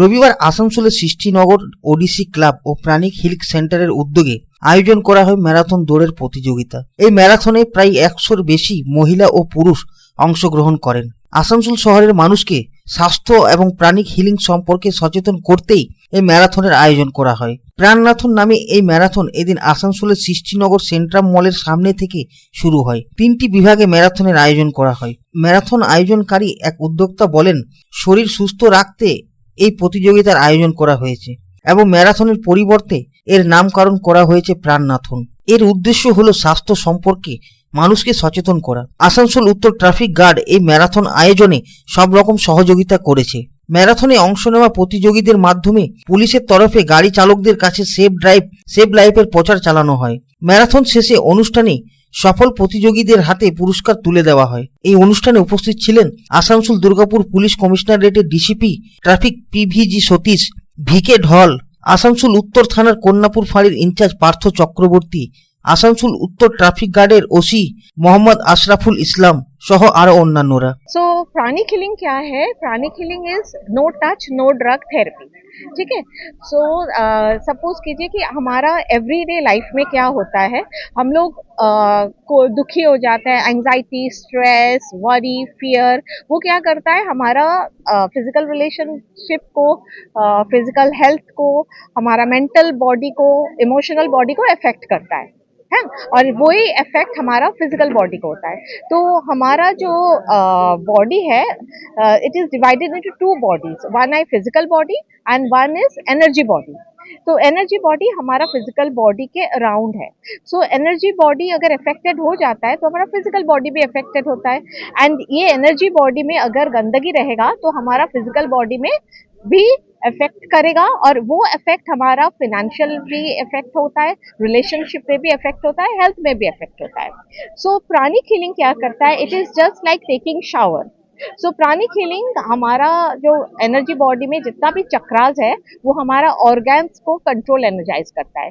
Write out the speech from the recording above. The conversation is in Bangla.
রবিবার আসানসোলের সৃষ্টিনগর ওডিসি ক্লাব ও প্রাণিক হিলক সেন্টারের উদ্যোগে আয়োজন করা হয় ম্যারাথন দৌড়ের প্রতিযোগিতা। এই ম্যারাথনে প্রায় একশোর বেশি মহিলা ও পুরুষ অংশগ্রহণ করেন। আসানসোল শহরের মানুষকে স্বাস্থ্য এবং প্রাণিক হিলিং সম্পর্কে সচেতন করতেই এই ম্যারাথনের আয়োজন করা হয়। প্রাণনাথন নামে এই ম্যারাথন এদিন আসানসোলের সৃষ্টিনগর সেন্ট্রাম মলের সামনে থেকে শুরু হয়। তিনটি বিভাগে ম্যারাথনের আয়োজন করা হয়। ম্যারাথন আয়োজনকারী এক উদ্যোক্তা বলেন, শরীর সুস্থ রাখতে এই প্রতিযোগিতার আয়োজন করা হয়েছে এবং ম্যারাথনের পরিবর্তে এর নামকরণ করা হয়েছে প্রাণনাথন। এর উদ্দেশ্য হলো স্বাস্থ্য সম্পর্কে মানুষকে সচেতন করা। আসানসোল উত্তর ট্রাফিক গার্ড এই ম্যারাথন আয়োজনে সব রকম সহযোগিতা করেছে। ম্যারাথনে অংশ নেওয়া প্রতিযোগীদের মাধ্যমে পুলিশের তরফে গাড়ি চালকদের কাছে সেফ ড্রাইভ, সেফ লাইফের প্রচার চালানো হয়। ম্যারাথন শেষে অনুষ্ঠানে সফল প্রতিযোগীদের হাতে পুরস্কার তুলে দেওয়া হয়। এই অনুষ্ঠানে উপস্থিত ছিলেন Asansol Durgapur police কমিশনারেটের DCP traffic PVG Satish, VK Dhal, Asansol উত্তর থানার কন্যাপুর ফাঁড়ির ইনচার্জ পার্থ চক্রবর্তী, আসানসোল উত্তর ট্রাফিক গার্ডের ওসি মোহাম্মদ আশরাফুল ইসলাম সহ আরো অন্যান্যরা सो प्राणी किलिंग क्या है प्राणी killing is no touch no drug therapy ठीक है सो सपोज कीजिए कि हमारा एवरीडे लाइफ में क्या होता है हम लोग uh, को दुखी हो जाता है एंजाइटी स्ट्रेस वरी फियर वो क्या करता है हमारा फिजिकल रिलेशनशिप को फिजिकल हेल्थ को हमारा मेंटल बॉडी को इमोशनल बॉडी को अफेक्ट करता है है, और वही इफ़ेक्ट हमारा फ़िज़िकल बॉडी को होता है। तो हमारा जो बॉडी है it is divided into two bodies one I physical body and one is energy body तो एनर्जी बॉडी हमारा फ़िज़िकल बॉडी के अराउंड है। सो एनर्जी बॉडी अगर अफेक्टेड हो जाता है तो हमारा फ़िज़िकल बॉडी भी अफेक्टेड होता है। एंड ये एनर्जी बॉडी में अगर गंदगी रहेगा तो हमारा फ़िज़िकल बॉडी में भी इफ़ेक्ट करेगा और वो इफ़ेक्ट हमारा फिनेंशियल भी इफ़ेक्ट होता है रिलेशनशिप पे भी इफ़ेक्ट होता है हेल्थ में भी इफ़ेक्ट होता है। सो प्राणिक हीलिंग क्या करता है? It is just like taking shower so pranic healing हमारा जो एनर्जी बॉडी में जितना भी चक्रास है, वो हमारा ऑर्गन्स को कंट्रोल एनर्जाइज करता है।